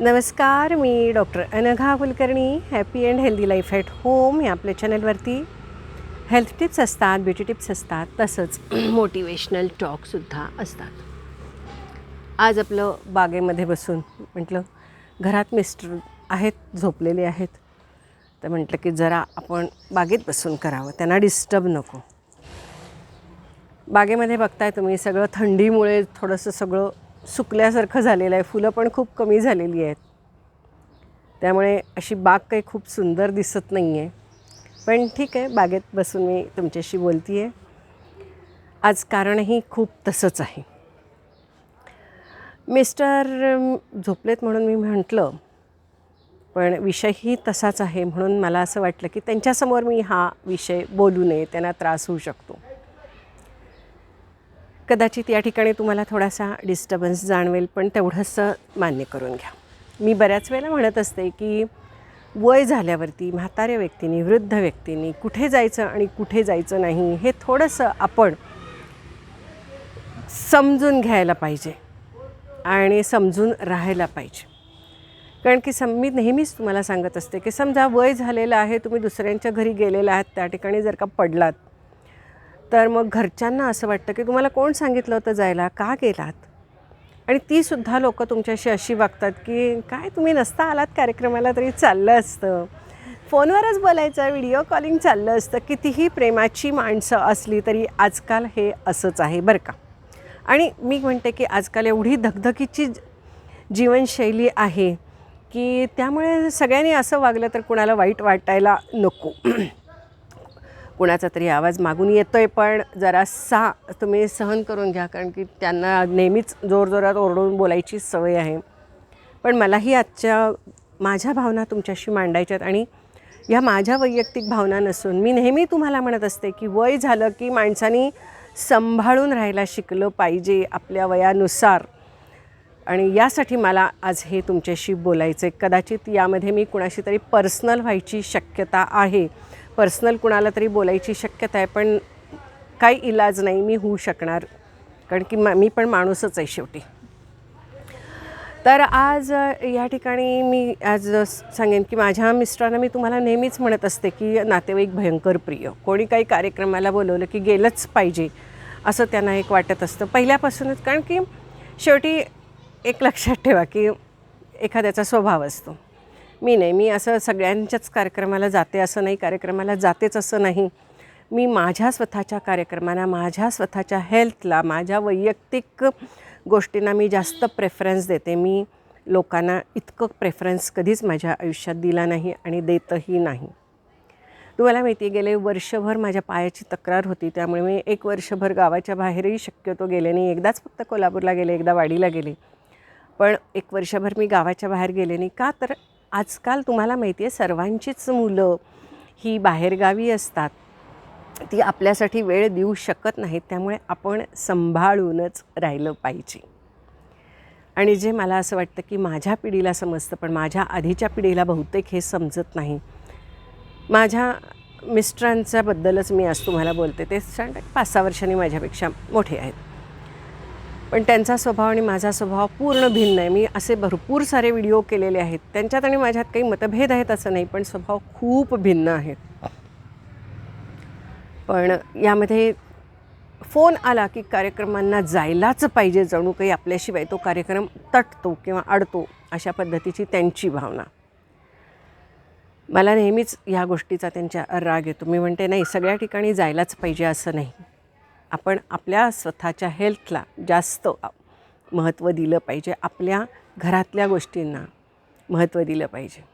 नमस्कार मी doctor Anagha Kulkarni happy and healthy life at home या आपल्या चॅनलवरती हेल्थ टिप्स असतात ब्युटी टिप्स असतात तसंच मोटिवेशनल टॉकसुद्धा असतात. आज आपलं बागेमध्ये बसून म्हटलं घरात मिस्टर आहेत झोपलेले आहेत. तर म्हटलं की जरा आपण बागेत बसून करावं त्यांना डिस्टर्ब नको. बागेमध्ये बघताय तुम्ही सगळं थंडीमुळे थोडंसं सगळं सुकल्यासारखं झालेलं आहे. फुलं पण खूप कमी झालेली आहेत. त्यामुळे अशी बाग काही खूप सुंदर दिसत नाही आहे पण ठीक आहे बागेत बसून मी तुमच्याशी बोलती आहे आज कारणही खूप तसंच आहे. मिस्टर झोपलेत म्हणून मी म्हटलं पण विषयही तसाच आहे म्हणून मला असं वाटलं की त्यांच्यासमोर मी हा विषय बोलू नये त्यांना त्रास होऊ शकतो. कदाचित या ठिकाणी तुम्हाला थोडासा डिस्टर्बन्स जाणवेल पण तेवढंसं मान्य करून घ्या. मी बऱ्याच वेळेला म्हणत असते की वय झाल्यावरती म्हाताऱ्या व्यक्तींनी वृद्ध व्यक्तींनी कुठे जायचं आणि कुठे जायचं नाही हे थोडंसं आपण समजून घ्यायला पाहिजे आणि समजून राहायला पाहिजे. कारण की सम मी नेहमीच तुम्हाला सांगत असते की समजा वय झालेलं आहे तुम्ही दुसऱ्यांच्या घरी गेलेला आहात त्या ठिकाणी जर का पडलात तर मग घरच्यांना असं वाटतं की तुम्हाला कोण सांगितलं होतं जायला? का गेलात? आणि तीसुद्धा लोकं तुमच्याशी अशी वागतात की काय तुम्ही नसता आलात कार्यक्रमाला तरी चाललं असतं. फोनवरच बोलायचं व्हिडिओ कॉलिंग चाललं असतं. कितीही प्रेमाची माणसं असली तरी आजकाल हे असंच आहे बरं का? आणि मी म्हणते की आजकाल एवढी धकधकीची जीवनशैली आहे की त्यामुळे सगळ्यांनी असं वागलं तर कुणाला वाईट वाटायला नको. कुणाचा तरी आवाज मागून येतो आहे पण जरासा तुम्ही सहन करून घ्या कारण की त्यांना नेहमीच जोरजोरात ओरडून बोलायची सवय आहे. पण मलाही आजच्या माझ्या भावना तुमच्याशी मांडायच्यात आणि ह्या माझ्या वैयक्तिक भावना नसून मी नेहमी तुम्हाला म्हणत असते की वय झालं की माणसानी सांभाळून राहायला शिकलं पाहिजे आपल्या वयानुसार. आणि यासाठी मला आज हे तुमच्याशी बोलायचं आहे कदाचित यामध्ये मी कुणाशी तरी पर्सनल व्हायची शक्यता आहे. पर्सनल कुणाला तरी बोलायची शक्यता आहे पण काही इलाज नाही मी होऊ शकणार. कारण की मी पण माणूसच आहे शेवटी. तर आज या ठिकाणी मी आज सांगेन की माझ्या मिस्टरांना मी तुम्हाला नेहमीच म्हणत असते की नातेवाईक भयंकर प्रिय. कोणी काही कार्यक्रमाला बोलवलं की गेलंच पाहिजे असं त्यांना एक वाटत असतं पहिल्यापासूनच. कारण की शेवटी एक लक्षात ठेवा की एखाद्याचा स्वभाव असतो. मी नाही मी असं सगळ्यांच्याच कार्यक्रमाला जाते असं नाही कार्यक्रमाला जातेच असं नाही. मी माझ्या स्वतःच्या कार्यक्रमांना माझ्या स्वतःच्या हेल्थला माझ्या वैयक्तिक गोष्टींना मी जास्त प्रेफरन्स देते. मी लोकांना इतकं प्रेफरन्स कधीच माझ्या आयुष्यात दिला नाही आणि देतही नाही. तुम्हाला माहिती आहे गेले वर्षभर माझ्या पायाची तक्रार होती. त्यामुळे मी एक वर्षभर गावाच्या बाहेरही शक्यतो गेले नाही. एकदाच फक्त कोल्हापूरला गेले एकदा वाडीला गेले. पण एक वर्षभर मी गावाच्या बाहेर गेले नाही. का तर आजकाल तुम्हाला माहिती आहे सर्वांचीच मुलं ही बाहेरगावी असतात. ती आपल्यासाठी वेळ देऊ शकत नाहीत. त्यामुळे आपण सांभाळूनच राहिलं पाहिजे. आणि जे मला असं वाटतं की माझ्या पिढीला समजतं पण माझ्या आधीच्या पिढीला बहुतेक हे समजत नाही. माझ्या मिस्टरांच्याबद्दलच मी आज तुम्हाला बोलते. ते सांगते पाच सहा वर्षांनी माझ्यापेक्षा मोठे आहेत. पण त्यांचा स्वभाव आणि माझा स्वभाव पूर्ण भिन्न आहे. मी असे भरपूर सारे व्हिडिओ केलेले आहेत. त्यांच्यात आणि माझ्यात काही मतभेद आहेत असं नाही पण स्वभाव खूप भिन्न आहेत. पण यामध्ये फोन आला की कार्यक्रमांना जायलाच पाहिजे जणू काही आपल्याशिवाय तो कार्यक्रम तटतो किंवा अडतो अशा पद्धतीची त्यांची भावना. मला नेहमीच ह्या गोष्टीचा त्यांच्या राग येतो. मी म्हणते नाही सगळ्या ठिकाणी जायलाच पाहिजे असं नाही. आपण आपल्या स्वतःच्या हेल्थला जास्त महत्त्व दिलं पाहिजे. आपल्या घरातल्या गोष्टींना महत्त्व दिलं पाहिजे.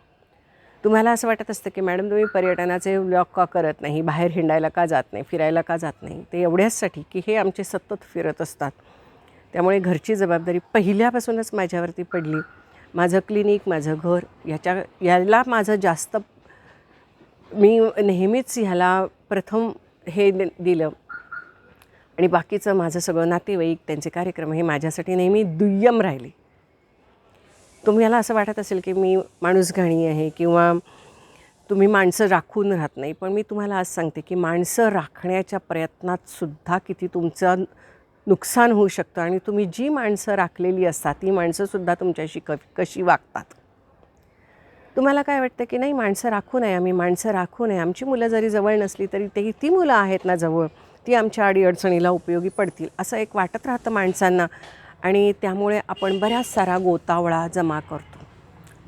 तुम्हाला असं वाटत असतं की मॅडम तुम्ही पर्यटनाचे व्लॉग का करत नाही? बाहेर हिंडायला का जात नाही? फिरायला का जात नाही? ते एवढ्याचसाठी की हे आमचे सतत फिरत असतात. त्यामुळे घरची जबाबदारी पहिल्यापासूनच माझ्यावरती पडली. माझं क्लिनिक माझं घर याच्या याला माझं जास्त मी नेहमीच ह्याला प्रथम हे दि- दिलं. आणि बाकीचं माझं सगळं नातेवाईक त्यांचे कार्यक्रम हे माझ्यासाठी नेहमी दुय्यम राहिले. तुम्हाला असं वाटत असेल की मी माणूस घाणी आहे किंवा तुम्ही माणसं राखून राहत नाही पण मी तुम्हाला आज सांगते की माणसं राखण्याच्या प्रयत्नात सुद्धा किती तुमचं नुकसान होऊ शकतं आणि तुम्ही जी माणसं राखलेली असतात ती माणसंसुद्धा तुमच्याशी क कशी वागतात? तुम्हाला काय वाटतं की नाही माणसं राखू नये आम्ही माणसं राखू नये. आमची मुलं जरी जवळ नसली तरी ते ती मुलं आहेत ना जवळ. ती आमच्या अडीअडचणीला उपयोगी पडतील असं एक वाटत राहतं माणसांना. आणि त्यामुळे आपण बऱ्याच सारा गोतावळा जमा करतो.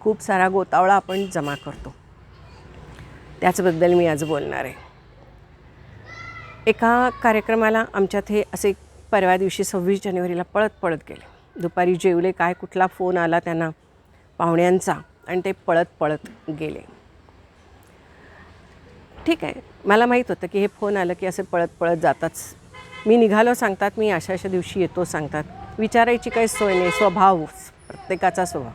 खूप सारा गोतावळा आपण जमा करतो. त्याचबद्दल मी आज बोलणार आहे. एका कार्यक्रमाला आमच्यात हे असे परवा दिवशी सव्वीस जानेवारीला पळत पळत गेले. दुपारी जेवले काय कुठला फोन आला त्यांना पाहुण्यांचा आणि ते पळत पळत गेले. ठीक आहे. मला माहीत होतं की हे फोन आलं की असे पळत पळत जाताच मी निघालो सांगतात मी अशा अशा दिवशी येतो सांगतात. विचारायची काही सोय नाही स्वभाव प्रत्येकाचा स्वभाव.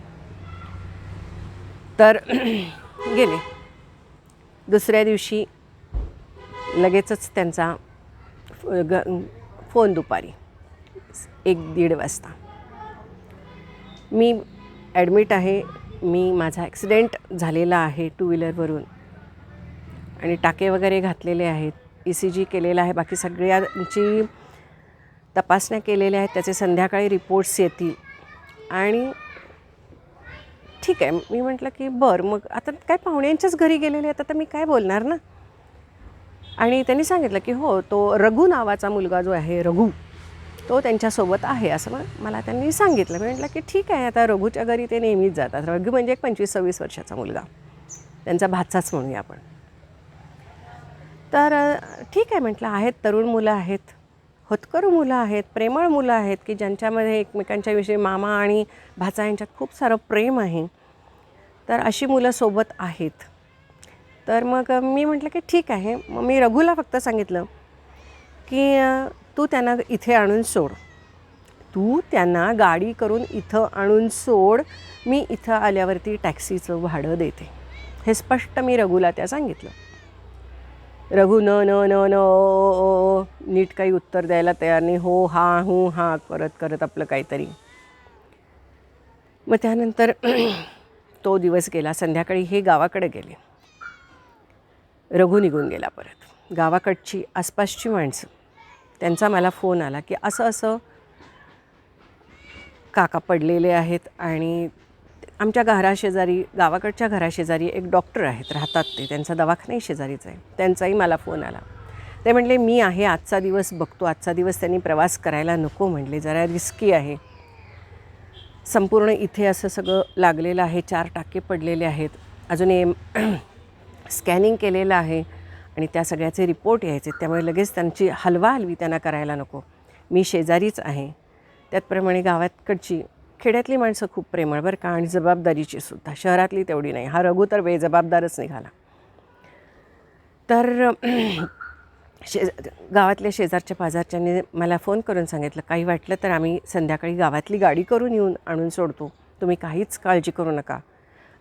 तर गेले. दुसऱ्या दिवशी लगेचच त्यांचा फ- ग फोन दुपारी एक दीड वाजता. मी ॲडमिट आहे मी माझा ॲक्सिडेंट झालेला आहे टू व्हीलरवरून आणि टाके वगैरे घातलेले आहेत. ई सी जी केलेला आहे. बाकी सगळ्यांची तपासण्या केलेल्या आहेत. त्याचे संध्याकाळी रिपोर्ट्स येतील. आणि ठीक आहे. मी म्हटलं की बरं मग आता काय पाहुण्यांच्याच घरी गेलेले आहेत? आता मी काय बोलणार ना? आणि त्यांनी सांगितलं की हो तो रघु नावाचा मुलगा जो आहे रघु तो त्यांच्यासोबत आहे असं मग मला त्यांनी सांगितलं. मी म्हटलं की ठीक आहे. आता रघुच्या घरी ते नेहमीच जातात. रघु म्हणजे एक पंचवीस सव्वीस वर्षाचा मुलगा. त्यांचा भाचाच म्हणूया आपण. तर ठीक आहे म्हटलं आहेत तरुण मुलं आहेत. होतकरू मुलं आहेत प्रेमळ मुलं आहेत की ज्यांच्यामध्ये एकमेकांच्या विषयी मामा आणि भाचा यांच्यात खूप सारं प्रेम आहे. तर अशी मुलं सोबत आहेत. तर मग मी म्हटलं की ठीक आहे. मग मी रघुला फक्त सांगितलं की तू त्यांना इथे आणून सोड. तू त्यांना गाडी करून इथं आणून सोड. मी इथं आल्यावरती टॅक्सीचं भाडं देते. हे स्पष्ट मी रघुला त्या सांगितलं. रघु न न न न ओ, ओ, ओ, नीट काही उत्तर द्यायला तयार नाही. हो हा हू हा करत करत आपलं काहीतरी. मग त्यानंतर तो दिवस गेला. संध्याकाळी हे गावाकडे गेले. रघु निघून गेला परत. गावाकडची आसपासची माणसं. त्यांचा मला फोन आला की असं असं काका पडलेले आहेत आणि आमच्या घराशेजारी गावाकडच्या घराशेजारी एक डॉक्टर आहेत राहतात ते. त्यांचा दवाखानाही शेजारीच आहे. त्यांचाही मला फोन आला. ते म्हणले मी आहे आजचा दिवस बघतो. आजचा दिवस त्यांनी प्रवास करायला नको म्हणले. जरा रिस्की आहे. संपूर्ण इथे असं सगळं लागलेलं आहे. चार टाके पडलेले आहेत. अजून एम स्कॅनिंग केलेलं आहे आणि त्या सगळ्याचे रिपोर्ट यायचे. त्यामुळे लगेच त्यांची हलवा हलवी त्यांना करायला नको. मी शेजारीच आहे. त्याचप्रमाणे गावाकडची खेड्यातली माणसं खूप प्रेमळ बरं का? आणि जबाबदारीची सुद्धा. शहरातली तेवढी नाही. हा रघु तर बेजबाबदारच निघाला. तर शे गावातल्या शेजारच्या पाजारच्यांनी मला फोन करून सांगितलं काही वाटलं तर आम्ही संध्याकाळी गावातली गाडी करून येऊन आणून सोडतो. तुम्ही काहीच काळजी करू नका.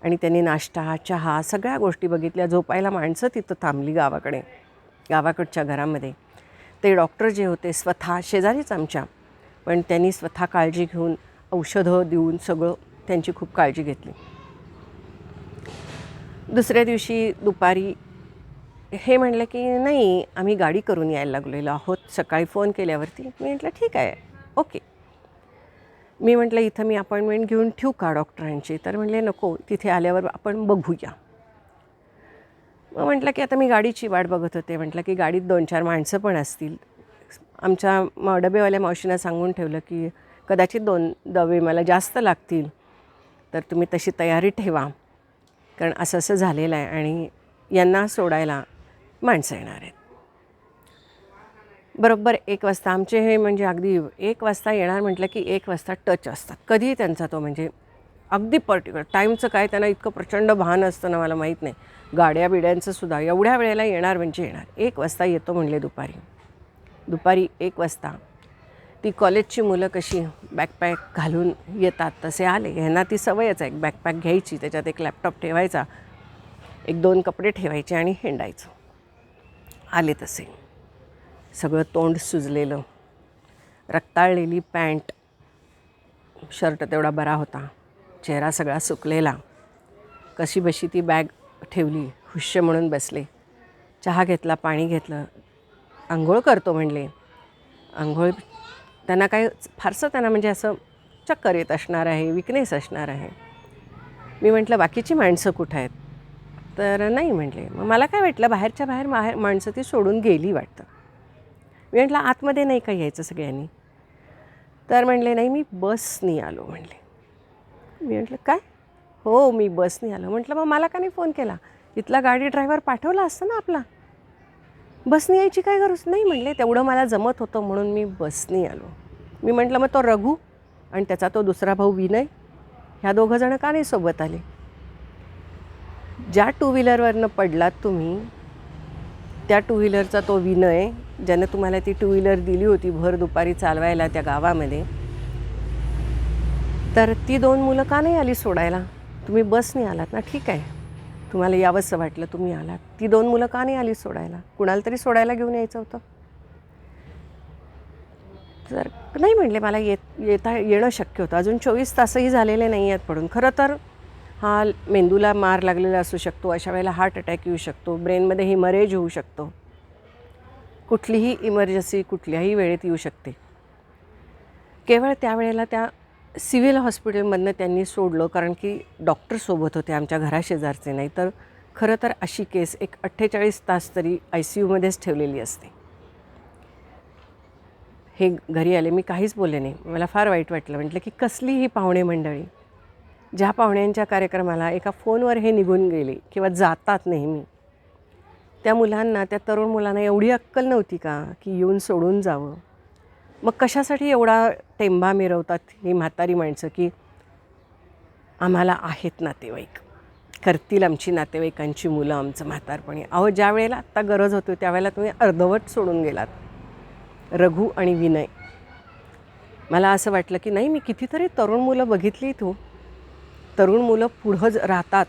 आणि त्यांनी नाश्ता चहा सगळ्या गोष्टी बघितल्या. झोपायला माणसं तिथं थांबली गावाकडे गावाकडच्या घरामध्ये. ते डॉक्टर जे होते स्वतः शेजारीच आमच्या. पण त्यांनी स्वतः काळजी घेऊन औषधं देऊन सगळं त्यांची खूप काळजी घेतली. दुसऱ्या दिवशी दुपारी हे म्हणलं की नाही आम्ही गाडी करून यायला लागलेलो आहोत. सकाळी फोन केल्यावरती. मी म्हटलं ठीक आहे. ओके. मी म्हटलं इथं मी अपॉइंटमेंट घेऊन ठेवू का डॉक्टरांची? तर म्हणले नको. तिथे आल्यावर आपण बघूया. मग म्हटलं की आता मी गाडीची वाट बघत होते. म्हटलं की गाडीत दोन चार माणसं पण असतील. आमच्या डबेवाल्या मावशीनं सांगून ठेवलं की कदाचित दोन दवे मला जास्त लागतील तर तुम्ही तशी तयारी ठेवा. कारण असं असं झालेलं आहे आणि यांना सोडायला माणसं येणार आहेत. बरोबर एक वाजता आमचे हे म्हणजे अगदी एक वाजता येणार म्हटलं की एक वाजता टच असतात. कधीही त्यांचा तो म्हणजे अगदी पर्टिक्युलर टाईमचं काय त्यांना इतकं प्रचंड भान असतं ना मला माहीत नाही. गाड्या बिड्यांचं सुद्धा एवढ्या वेळेला येणार म्हणजे येणार. एक वाजता येतो म्हणले दुपारी. दुपारी एक वाजता ती कॉलेजची मुलं कशी बॅकपॅक घालून येतात तसे आले. ह्यांना ती सवयच आहे. एक बॅकपॅक घ्यायची त्याच्यात एक लॅपटॉप ठेवायचा एक दोन कपडे ठेवायचे आणि हिंडायचं. आले तसे. सगळं तोंड सुजलेलं. रक्ताळलेली पॅन्ट शर्ट तेवढा बरा होता. चेहरा सगळा सुकलेला. कशी बशी ती बॅग ठेवली हुश्य म्हणून बसले. चहा घेतला पाणी घेतलं. आंघोळ करतो म्हणले. आंघोळ त्यांना काय फारसं त्यांना म्हणजे असं चक्कर येत असणार आहे विकनेस असणार आहे. मी म्हटलं बाकीची माणसं कुठं आहेत? तर नाही म्हटले. मग मला काय वाटलं बाहेरच्या बाहेर बाहेर माणसं ती सोडून गेली वाटतं. मी म्हटलं आतमध्ये नाही का यायचं सगळ्यांनी? तर म्हणले नाही मी बसनी आलो म्हणले. मी म्हटलं काय? हो मी बसनी आलो. म्हटलं मग मला का नाही फोन केला? इथला गाडी ड्रायव्हर पाठवला असतं ना आपला? बसनी यायची काय गरज? नाही म्हणले तेवढं मला जमत होतं म्हणून मी बसनी आलो. मी म्हटलं मग तो रघु आणि त्याचा तो दुसरा भाऊ विनय ह्या दोघं जणं का नाही सोबत आले? ज्या टू व्हीलरवरनं पडलात तुम्ही त्या टू व्हीलरचा तो विनय ज्यानं तुम्हाला ती टू व्हीलर दिली होती भर दुपारी चालवायला त्या गावामध्ये तर ती दोन मुलं का नाही आली सोडायला? तुम्ही बसने आलात ना ठीक आहे. तुम्हाला यावंसं वाटलं तुम्ही आलात. ती दोन मुलं का नाही आली सोडायला? कुणाला तरी सोडायला घेऊन यायचं होतं? तर नाही म्हणले मला येत येता येणं शक्य होतं. अजून चोवीस तासही झालेले नाही आहेत पडून. खरं तर हा मेंदूला मार लागलेला असू शकतो अशा वेळेला हार्ट अटॅक येऊ शकतो ब्रेनमध्ये हिमरेज होऊ शकतो. कुठलीही इमर्जन्सी कुठल्याही वेळेत येऊ शकते. केवळ त्यावेळेला त्या सिव्हिल हॉस्पिटलमधनं त्यांनी सोडलं कारण की डॉक्टर सोबत होते आमच्या घराशेजारचे नाही तर खरं तर अशी केस एक अठ्ठेचाळीस तास तरी आय सी यूमध्येच ठेवलेली असते. हे घरी आले मी काहीच बोलले नाही. मला फार वाईट वाटलं. म्हटलं की कसली ही पाहुणे मंडळी? ज्या पाहुण्यांच्या कार्यक्रमाला एका फोनवर हे निघून गेले किंवा जातात नेहमी त्या मुलांना त्या तरुण मुलांना एवढी अक्कल नव्हती का की येऊन सोडून जावं? मग कशासाठी एवढा टेंबा मिरवतात ही म्हातारी माणसं की आम्हाला आहेत नातेवाईक. करतील आमची नातेवाईकांची मुलं आमचं म्हातारपणी. अहो ज्या वेळेला आत्ता गरज होती त्यावेळेला तुम्ही अर्धवट सोडून गेलात. रघु आणि विनय. मला असं वाटलं की नाही मी कितीतरी तरुण मुलं बघितली तू. तरुण मुलं पुढं ज- राहतात.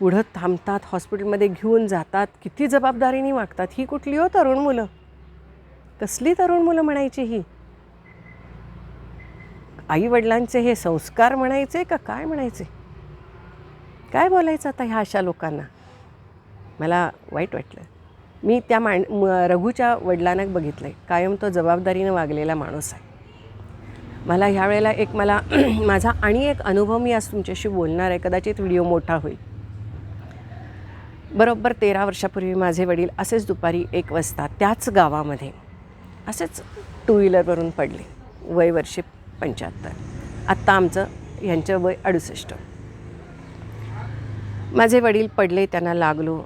पुढं थांबतात हॉस्पिटलमध्ये घेऊन जातात. किती जबाबदारीने वागतात. ही कुठली हो तरुण मुलं? कसली तरुण मुलं म्हणायची ही? आई वडिलांचे हे संस्कार म्हणायचे का काय म्हणायचे? काय बोलायचं आता ह्या अशा लोकांना? मला वाईट वाटलं. मी त्या माण म- रघुच्या वडिलांना बघितलं आहे कायम तो जबाबदारीनं वागलेला माणूस आहे. मला ह्या वेळेला एक मला माझा आणि एक अनुभव मी आज तुमच्याशी बोलणार आहे. कदाचित व्हिडिओ मोठा होईल. बरोबर तेरा वर्षापूर्वी माझे वडील असेच दुपारी एक वाजता त्याच गावामध्ये असेच टू व्हीलरवरून पडले. वय वर्षे पंच्याहत्तर. आत्ता आमचं ह्यांचं वय अडुसष्ट. माझे वडील पडले त्यांना लागलो.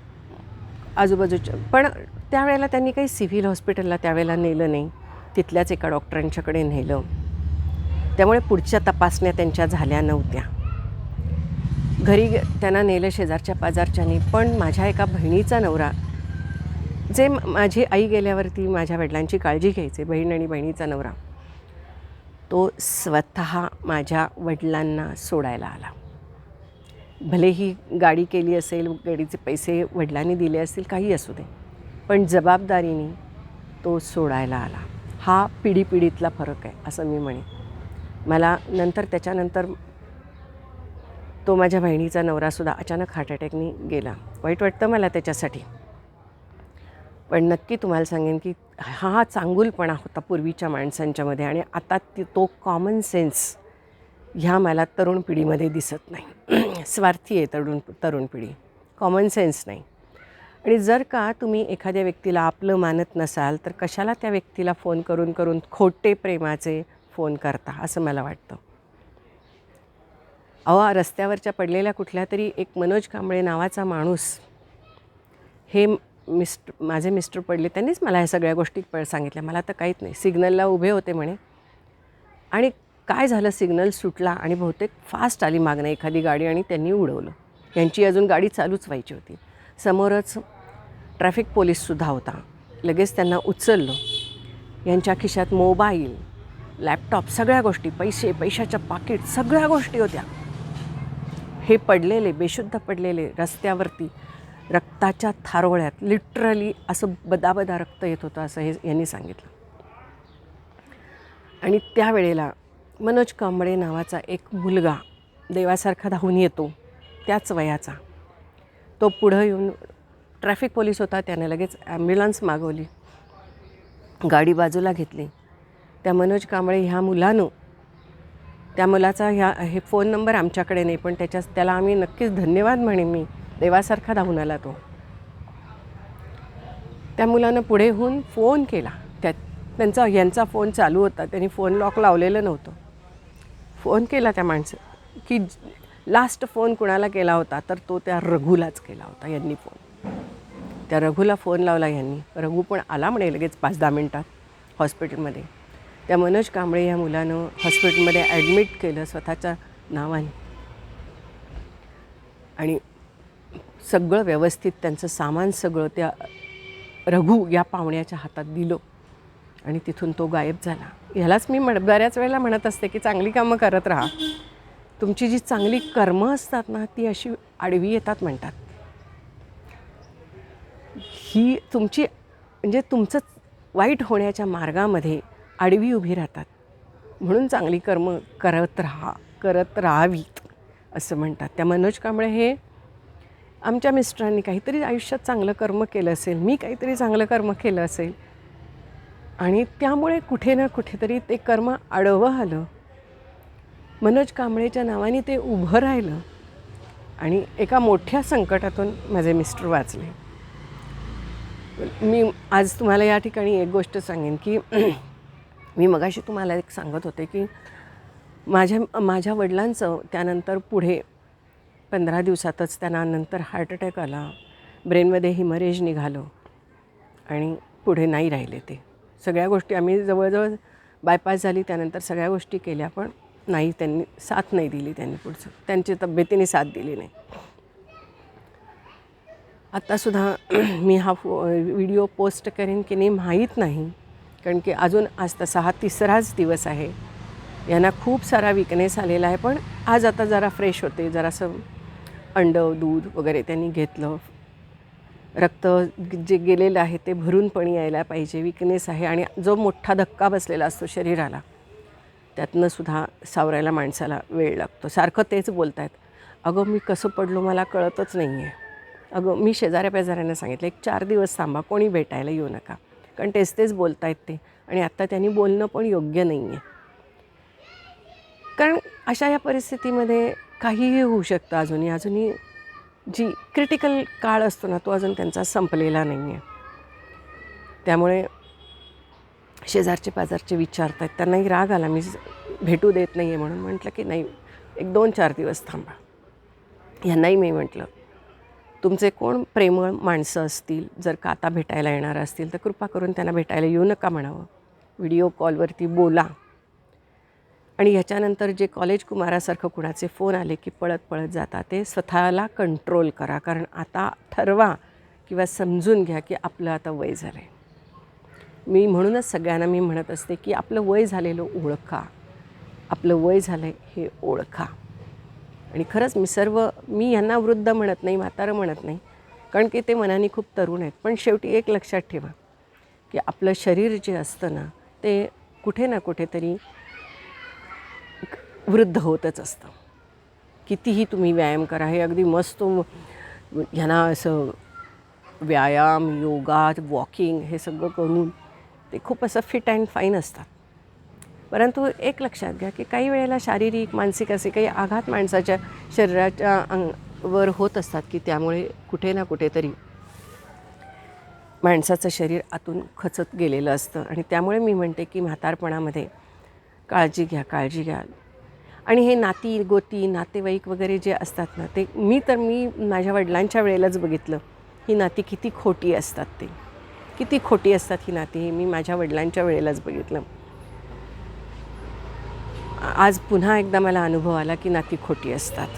आजूबाजूच्या पण त्यावेळेला त्यांनी काही सिव्हिल हॉस्पिटलला त्यावेळेला नेलं नाही. तिथल्याच एका डॉक्टरांच्याकडे नेलं. त्यामुळे पुढच्या तपासण्या त्यांच्या झाल्या नव्हत्या. घरी त्यांना नेलं शेजारच्या पाजारच्यानी पण माझ्या एका बहिणीचा नवरा जे माझी आई गेल्यावरती माझ्या वडिलांची काळजी घ्यायचे बहीण आणि बहिणीचा नवरा तो स्वतः माझ्या वडिलांना सोडायला आला. भले ही गाडी केली असेल गाडीचे पैसे वडिलांनी दिले असतील काही असू दे पण जबाबदारीने तो सोडायला आला. हा पिढी पिढीतला फरक आहे असं मी म्हणेन. मला नंतर त्याच्यानंतर तो माझ्या बहिणीचा नवरासुद्धा अचानक हार्ट अटॅकनी गेला. वाईट वाटतं मला त्याच्यासाठी. पण नक्की तुम्हाला सांगेन की हा हा चांगुलपणा होता पूर्वीच्या माणसांच्यामध्ये आणि आता ती तो कॉमन सेन्स ह्या मला तरुण पिढीमध्ये दिसत नाही. स्वार्थी आहे तरुण तरुण पिढी. कॉमन सेन्स नाही. आणि जर का तुम्ही एखाद्या व्यक्तीला आपलं मानत नसाल तर कशाला त्या व्यक्तीला फोन करून करून खोटे प्रेमाचे फोन करता असं मला वाटतं. अहो रस्त्यावरच्या पडलेल्या कुठल्या तरी एक मनोज कांबळे नावाचा माणूस हे मिस्ट माझे मिस्टर पडले त्यांनीच मला ह्या सगळ्या गोष्टी प सांगितल्या. मला तर काहीच नाही. सिग्नलला उभे होते म्हणे. आणि काय झालं? सिग्नल सुटला आणि बहुतेक फास्ट आली मागणं एखादी गाडी आणि त्यांनी उडवलं. यांची अजून गाडी चालूच व्हायची होती. समोरच ट्रॅफिक पोलीससुद्धा होता. लगेच त्यांना उचललं. यांच्या खिशात मोबाईल लॅपटॉप सगळ्या गोष्टी पैसे पैशाच्या पाकिट सगळ्या गोष्टी होत्या. हे पडलेले बेशुद्ध पडलेले रस्त्यावरती रक्ताच्या थारोळ्यात लिटरली असं बदाबदा रक्त येत होतं असं हे यांनी सांगितलं. आणि त्यावेळेला मनोज कांबळे नावाचा एक मुलगा देवासारखा धावून येतो त्याच वयाचा. तो पुढं येऊन ट्रॅफिक पोलीस होता त्याने लगेच ॲम्ब्युलन्स मागवली गाडी बाजूला घेतली. त्या मनोज कांबळे ह्या मुलानं त्या मुलाचा ह्या हे फोन नंबर आमच्याकडे नाही पण त्याच्या त्याला आम्ही नक्कीच धन्यवाद म्हणेन मी देवासारखा धावून आला तो. त्या मुलानं पुढे होऊन फोन केला. त्या त्यांचा यांचा फोन चालू होता. त्यांनी फोन लॉक लावलेलं नव्हतं. फोन केला त्या माणसं की लास्ट फोन कुणाला केला होता तर तो त्या रघुलाच केला होता यांनी फोन. त्या रघुला फोन लावला यांनी. रघु पण आला म्हणे लगेच पाच दहा मिनटात हॉस्पिटलमध्ये. त्या मनोज कांबळे या मुलानं हॉस्पिटलमध्ये ॲडमिट केलं स्वतःच्या नावाने. आणि सगळं व्यवस्थित त्यांचं सामान सगळं त्या रघु या पाहुण्याच्या हातात दिलं. आणि तिथून तो गायब झाला. ह्यालाच मी म्हण बऱ्याच वेळेला म्हणत असते की चांगली कामं करत राहा. तुमची जी चांगली कर्मं असतात ना ती अशी आडवी येतात म्हणतात. ही तुमची म्हणजे तुमचं वाईट होण्याच्या मार्गामध्ये आडवी उभी राहतात. म्हणून चांगली कर्म करत राहा करत राहावीत असं म्हणतात. त्या मनोज कांबळे हे आमच्या मिस्टरांनी काहीतरी आयुष्यात चांगलं कर्म केलं असेल मी काहीतरी चांगलं कर्म केलं असेल. आणि त्यामुळे कुठे ना कुठेतरी ते कर्म आडवं आलं. मनोज कांबळेच्या नावाने ते उभं राहिलं आणि एका मोठ्या संकटातून माझे मिस्टर वाचले. मी आज तुम्हाला या ठिकाणी एक गोष्ट सांगेन की मी मगाशी तुम्हाला एक सांगत होते की माझ्या माझ्या वडिलांचं त्यानंतर पुढे पंधरा दिवसातच त्यांना नंतर हार्ट अटॅक आला. ब्रेनमध्ये हिमरेज निघालं आणि पुढे नाही राहिले ते. सगळ्या गोष्टी आम्ही जवळजवळ बायपास झाली त्यानंतर सगळ्या गोष्टी केल्या पण नाही त्यांनी साथ नाही दिली त्यांनी पुढचं. त्यांची तब्येतीने साथ दिली नाही. आत्तासुद्धा मी हा फो व्हिडिओ पोस्ट करेन की नाही माहीत नाही कारण की अजून आज तसा हा तिसराच दिवस आहे. यांना खूप सारा विकनेस आलेला आहे पण आज आता जरा फ्रेश होते जरासं अंडं दूध वगैरे त्यांनी घेतलं. रक्त जे गेलेलं आहे ते भरून पण यायला पाहिजे. विकनेस आहे आणि जो मोठा धक्का बसलेला असतो शरीराला त्यातनं सुद्धा सावरायला माणसाला वेळ लागतो. सारखं तेच बोलत आहेत अगं मी कसं पडलो मला कळतच नाही आहे अगं मी शेजाऱ्या पेजाऱ्यांना सांगितलं एक चार दिवस थांबा कोणी भेटायला येऊ नका. कारण तेच तेच बोलत आहेत ते. आणि आत्ता त्यांनी बोलणं पण योग्य नाही आहे कारण अशा या परिस्थितीमध्ये काहीही होऊ शकतं अजूनही. अजूनही जी क्रिटिकल काळ असतो ना तो अजून त्यांचा संपलेला नाही आहे त्यामुळे शेजारचे पाजारचे विचारत आहेत त्यांनाही राग आला. मी भेटू देत नाही आहे म्हणून म्हटलं की नाही एक दोन चार दिवस थांबा. ह्यांनाही मी म्हटलं तुमचे कोण प्रेमळ माणसं असतील? जर का आता भेटायला येणार असतील तर कृपा करून त्यांना भेटायला येऊ नका म्हणावं. व्हिडिओ कॉलवरती बोला. आणि ह्याच्यानंतर जे कॉलेज कुमारासारखं कुणाचे फोन आले की पळत पळत जाता ते स्वतःला कंट्रोल करा. कारण आता ठरवा किंवा समजून घ्या की आपलं आता वय झालं आहे मी म्हणूनच सगळ्यांना मी म्हणत असते की आपलं वय झालेलं ओळखा. आपलं वय झालं आहे हे ओळखा. आणि खरंच मी सर्व मी यांना वृद्ध म्हणत नाही म्हातारं म्हणत नाही. कारण की ते मनाने खूप तरुण आहेत. पण शेवटी एक लक्षात ठेवा की आपलं शरीर जे असतं ना ते कुठे ना कुठेतरी वृद्ध होतच असतं. कितीही तुम्ही व्यायाम करा हे अगदी मस्त ह्यांना असं व्यायाम योगा वॉकिंग हे सगळं करून ते खूप असं फिट अँड फाईन असतात. परंतु एक लक्षात घ्या की काही वेळेला शारीरिक मानसिक असे काही आघात माणसाच्या शरीराच्या अंग वर होत असतात की त्यामुळे कुठे ना कुठेतरी माणसाचं शरीर आतून खचत गेलेलं असतं. आणि त्यामुळे मी म्हणते की म्हातारपणामध्ये काळजी घ्या काळजी घ्या. आणि हे नाती गोती नातेवाईक वगैरे जे असतात ना ते मी तर मी माझ्या वडिलांच्या वेळेलाच बघितलं ही नाती किती खोटी असतात ते. किती खोटी असतात ही नाती हे मी माझ्या वडिलांच्या वेळेलाच बघितलं. आज पुन्हा एकदा मला अनुभव आला की नाती खोटी असतात.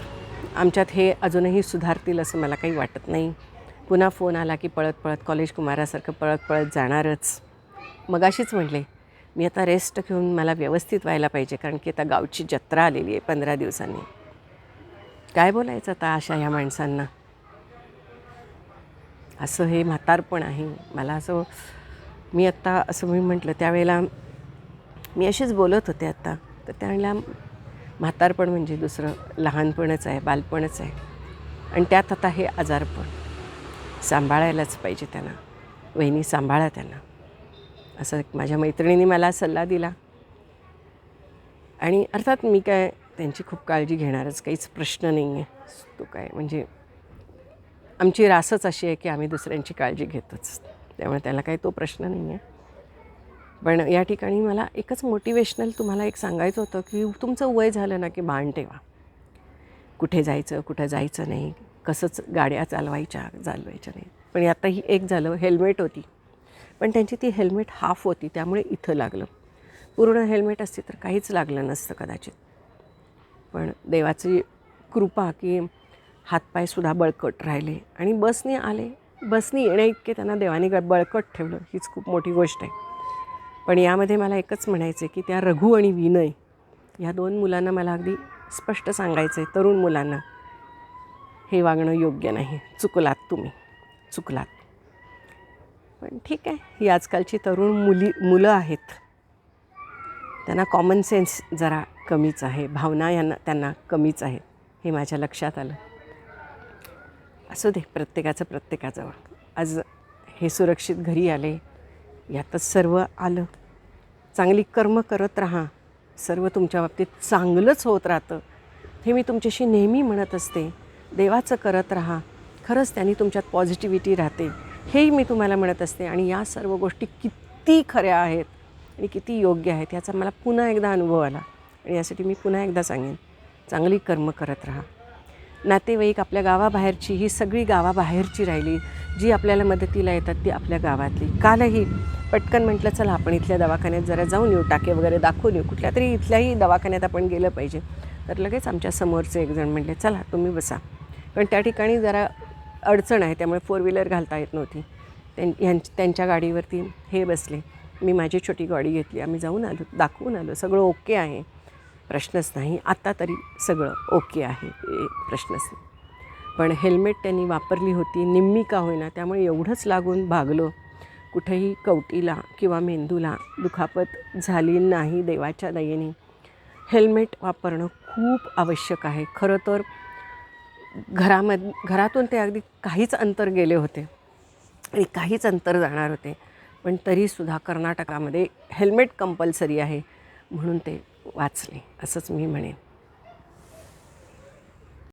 आमच्यात हे अजूनही सुधारतील असं मला काही वाटत नाही. पुन्हा फोन आला की पळत पळत कॉलेज कुमारासारखं पळत पळत जाणारच. मगाशीच म्हटले मी आता रेस्ट घेऊन मला व्यवस्थित व्हायला पाहिजे कारण की आता गावची जत्रा आलेली आहे पंधरा दिवसांनी. काय बोलायचं आता अशा ह्या माणसांना? असं हे म्हातारपण आहे. मला असं मी आत्ता असं मी म्हटलं त्यावेळेला मी अशीच बोलत होते आत्ता तर त्यावेळेला म्हातारपण म्हणजे दुसरं लहानपणच आहे बालपणच आहे. आणि त्यात आता हे आजारपण. सांभाळायलाच पाहिजे त्यांना. वहिनी सांभाळा त्यांना. असं माझ्या मैत्रिणीने मला सल्ला दिला. आणि अर्थात मी काय त्यांची खूप काळजी घेणारच काहीच प्रश्न नाही आहे तो काय म्हणजे आमची रासच अशी आहे की आम्ही दुसऱ्यांची काळजी घेतोच. त्यामुळे त्याला काही तो प्रश्न नाही आहे पण या ठिकाणी मला एकच मोटिवेशनल तुम्हाला एक सांगायचं होतं की तुमचं वय झालं ना की बाण ठेवा. कुठे जायचं कुठं जायचं नाही कसंच गाड्या चालवायच्या चालवायच्या नाही. पण आता ही एक झालं हेल्मेट होती. पण त्यांची ती हेल्मेट हाफ होती त्यामुळे इथं लागलं. पूर्ण हेल्मेट असते तर काहीच लागलं नसतं कदाचित. पण देवाची कृपा की हातपायसुद्धा बळकट राहिले आणि बसने आले. बसने येण्या इतके त्यांना देवाने ग- बळकट ठेवलं. हीच खूप मोठी गोष्ट आहे. पण यामध्ये मला एकच म्हणायचं आहे की त्या रघु आणि विनय ह्या दोन मुलांना मला अगदी स्पष्ट सांगायचं आहे तरुण मुलांना हे वागणं योग्य नाही. चुकलात तुम्ही. चुकलात. पण ठीक आहे. ही आजकालची तरुण मुली मुलं आहेत. त्यांना कॉमन सेन्स जरा कमीच आहे. भावना यांना त्यांना कमीच आहेत हे माझ्या लक्षात आलं. असू दे प्रत्येकाचं प्रत्येकाजवळ. आज हे सुरक्षित घरी आले यातच सर्व आलं. चांगली कर्म करत राहा. सर्व तुमच्या बाबतीत चांगलंच होत राहतं. हे मी तुमच्याशी नेहमी म्हणत असते. देवाचं करत राहा. खरंच त्यांनी तुमच्यात पॉझिटिव्हिटी राहते. हेही मी तुम्हाला म्हणत असते आणि या सर्व गोष्टी किती खऱ्या आहेत आणि किती योग्य आहेत याचा मला पुन्हा एकदा अनुभव आला आणि यासाठी मी पुन्हा एकदा सांगेन चांगली कर्म करत राहा. नातेवाईक आपल्या गावाबाहेरची ही सगळी गावाबाहेरची राहिली जी आपल्याला मदतीला येतात ती आपल्या गावातली. कालही पटकन म्हटलं चला आपण इथल्या दवाखान्यात जरा जाऊन येऊ टाके वगैरे दाखवून येऊ. कुठल्या तरी इथल्याही दवाखान्यात आपण गेलं पाहिजे. तर लगेच आमच्या समोरचे एकजण म्हटले चला तुम्ही बसा. पण त्या ठिकाणी जरा अडचण आहे त्यामुळे फोर व्हीलर घालता येत नव्हती. त्यां ह्यां त्यांच्या गाडीवरती हे बसले. मी माझी छोटी गाडी घेतली. आम्ही जाऊन आलो दाखवून आलो. सगळं ओके आहे. प्रश्नच नाही. आत्ता तरी सगळं ओके आहे. प्रश्नच नाही. पण हेल्मेट त्यांनी वापरली होती. निम्मी का होईना. त्यामुळे एवढंच लागून भागलो. कुठेही कवटीला किंवा मेंदूला दुखापत झाली नाही देवाच्या दयेने. हेल्मेट वापरणं खूप आवश्यक आहे. खरं तर घरामध घरातून ते अगदी काहीच अंतर गेले होते. आणि काहीच अंतर जाणार होते. पण तरीसुद्धा कर्नाटकामध्ये हेल्मेट कंपल्सरी आहे म्हणून ते वाचले असंच मी म्हणेन.